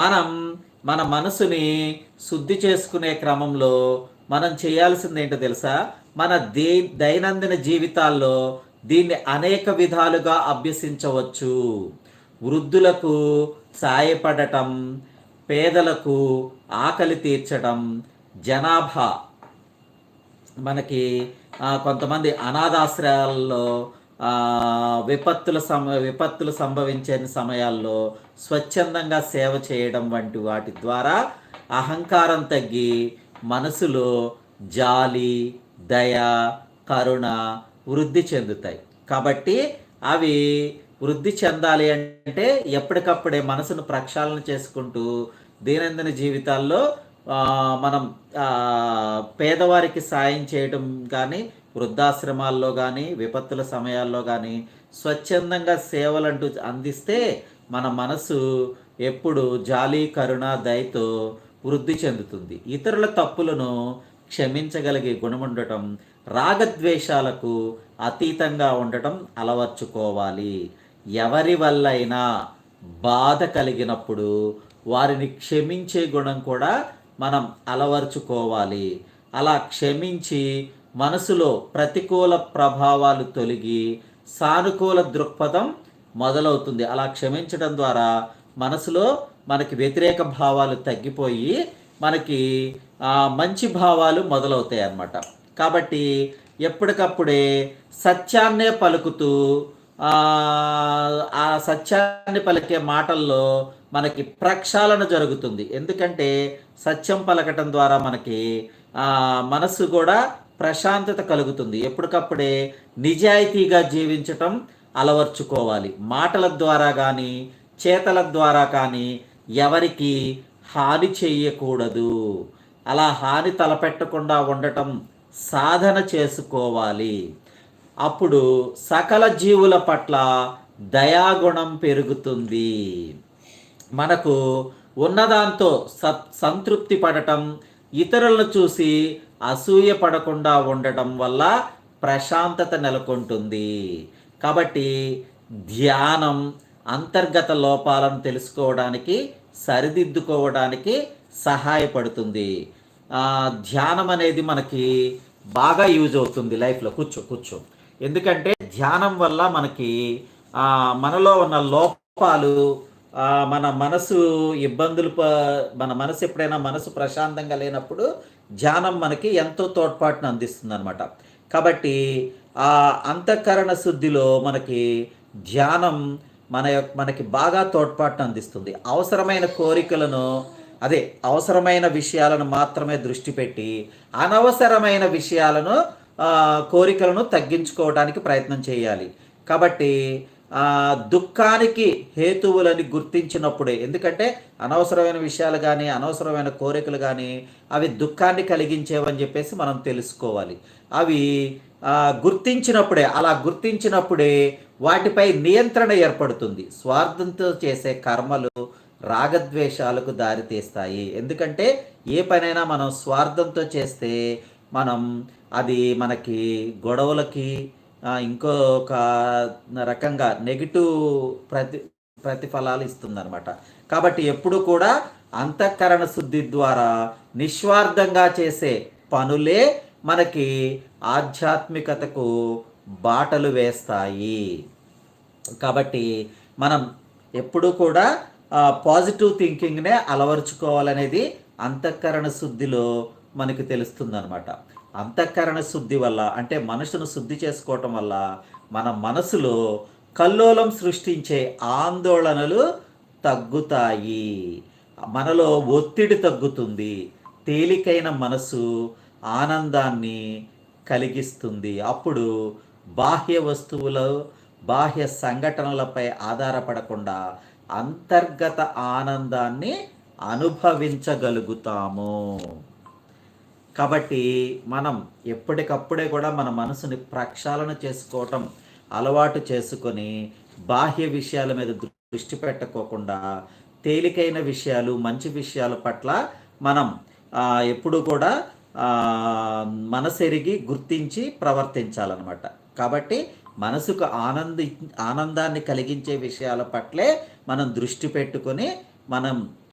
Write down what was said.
మనం మన మనసుని శుద్ధి చేసుకునే క్రమంలో మనం చేయాల్సింది ఏంటో తెలుసా? మన దే దైనందిన జీవితాల్లో దీన్ని అనేక విధాలుగా అభ్యసించవచ్చు. వృద్ధులకు సాయపడటం పేదలకు ఆకలి తీర్చడం జనాభా. మనకి కొంతమంది అనాథాశ్రయాల్లో విపత్తుల సమ విపత్తులు సంభవించే సమయాల్లో స్వచ్ఛందంగా సేవ చేయడం వంటి వాటి ద్వారా అహంకారం తగ్గి మనసులో జాలి దయ కరుణ వృద్ధి చెందుతాయి. కాబట్టి అవి వృద్ధి చెందాలి అంటే ఎప్పటికప్పుడే మనసును ప్రక్షాళన చేసుకుంటూ దైనందిన జీవితాల్లో మనం పేదవారికి సాయం చేయడం కానీ వృద్ధాశ్రమాల్లో కానీ విపత్తుల సమయాల్లో కానీ స్వచ్ఛందంగా సేవలంటూ అందిస్తే మన మనసు ఎప్పుడు జాలి కరుణ దయతో వృద్ధి చెందుతుంది. ఇతరుల తప్పులను క్షమించగలిగే గుణముండటం రాగద్వేషాలకు అతీతంగా ఉండటం అలవర్చుకోవాలి. ఎవరి వల్లైనా బాధ కలిగినప్పుడు వారిని క్షమించే గుణం కూడా మనం అలవర్చుకోవాలి. అలా క్షమించి మనసులో ప్రతికూల ప్రభావాలు తొలగి సానుకూల దృక్పథం మొదలవుతుంది. అలా క్షమించడం ద్వారా మనసులో మనకి వ్యతిరేక భావాలు తగ్గిపోయి మనకి మంచి భావాలు మొదలవుతాయి అన్నమాట. కాబట్టి ఎప్పటికప్పుడే సత్యాన్నే పలుకుతూ ఆ, సత్యాన్ని పలికే మాటల్లో మనకి ప్రక్షాళన జరుగుతుంది. ఎందుకంటే సత్యం పలకటం ద్వారా మనకి మనసు కూడా ప్రశాంతత కలుగుతుంది. ఎప్పటికప్పుడే నిజాయితీగా జీవించటం అలవర్చుకోవాలి. మాటల ద్వారా కానీ చేతల ద్వారా కానీ ఎవరికి హాని చేయకూడదు అలా హాని తలపెట్టకుండా ఉండటం సాధన చేసుకోవాలి. అప్పుడు సకల జీవుల పట్ల దయాగుణం పెరుగుతుంది. మనకు ఉన్నదాంతో సంతృప్తి పడటం ఇతరులను చూసి అసూయ పడకుండా ఉండటం వల్ల ప్రశాంతత నెలకొంటుంది. కాబట్టి ధ్యానం అంతర్గత లోపాలను తెలుసుకోవడానికి సరిదిద్దుకోవడానికి సహాయపడుతుంది. ధ్యానం అనేది మనకి బాగా యూజ్ అవుతుంది లైఫ్లో. కూర్చో కూర్చో. ఎందుకంటే ధ్యానం వల్ల మనకి మనలో ఉన్న లోపాలు మన మనసు ఇబ్బందులు ప- మన మనసు ఎప్పుడైనా మనసు ప్రశాంతంగా లేనప్పుడు ధ్యానం మనకి ఎంతో తోడ్పాటును అందిస్తుంది అనమాట కాబట్టి ఆ అంతఃకరణ శుద్ధిలో మనకి ధ్యానం మన యొక్క మనకి బాగా తోడ్పాటును అందిస్తుంది. అవసరమైన కోరికలను అదే అవసరమైన విషయాలను మాత్రమే దృష్టి పెట్టి అనవసరమైన విషయాలను కోరికలను తగ్గించుకోవడానికి ప్రయత్నం చేయాలి. కాబట్టి దుఃఖానికి హేతువులని గుర్తించినప్పుడే. ఎందుకంటే అనవసరమైన విషయాలు కానీ అనవసరమైన కోరికలు కానీ అవి దుఃఖాన్ని కలిగించేవని చెప్పేసి మనం తెలుసుకోవాలి. అవి గుర్తించినప్పుడే అలా గుర్తించినప్పుడే వాటిపై నియంత్రణ ఏర్పడుతుంది. స్వార్థంతో చేసే కర్మలు రాగద్వేషాలకు దారితీస్తాయి ఎందుకంటే ఏ పనైనా మనం స్వార్థంతో చేస్తే మనం అది మనకి గొడవలకి ఇంకొక రకంగా నెగిటివ్ ప్రతి ప్రతిఫలాలు ఇస్తుందన్నమాట. కాబట్టి ఎప్పుడు కూడా అంతఃకరణ శుద్ధి ద్వారా నిస్వార్థంగా చేసే పనులే మనకి ఆధ్యాత్మికతకు బాటలు వేస్తాయి. కాబట్టి మనం ఎప్పుడూ కూడా పాజిటివ్ థింకింగ్నే అలవరుచుకోవాలనేది అంతఃకరణ శుద్ధిలో మనకి తెలుస్తుంది అనమాట అంతఃకరణ శుద్ధి వల్ల అంటే మనసును శుద్ధి చేసుకోవటం వల్ల మన మనసులో కల్లోలం సృష్టించే ఆందోళనలు తగ్గుతాయి. మనలో ఒత్తిడి తగ్గుతుంది. తేలికైన మనసు ఆనందాన్ని కలిగిస్తుంది. అప్పుడు బాహ్య వస్తువులు బాహ్య సంఘటనలపై ఆధారపడకుండా అంతర్గత ఆనందాన్ని అనుభవించగలుగుతాము. కాబట్టి మనం ఎప్పటికప్పుడే కూడా మన మనసుని ప్రక్షాళన చేసుకోవటం అలవాటు చేసుకొని బాహ్య విషయాల మీద దృష్టి పెట్టకోకుండా తేలికైన విషయాలు మంచి విషయాల పట్ల మనం ఎప్పుడు కూడా మనసెరిగి గుర్తించి ప్రవర్తించాలన్నమాట. కాబట్టి మనసుకు ఆనంది ఆనందాన్ని కలిగించే విషయాల పట్లే మనం దృష్టి పెట్టుకొని మనం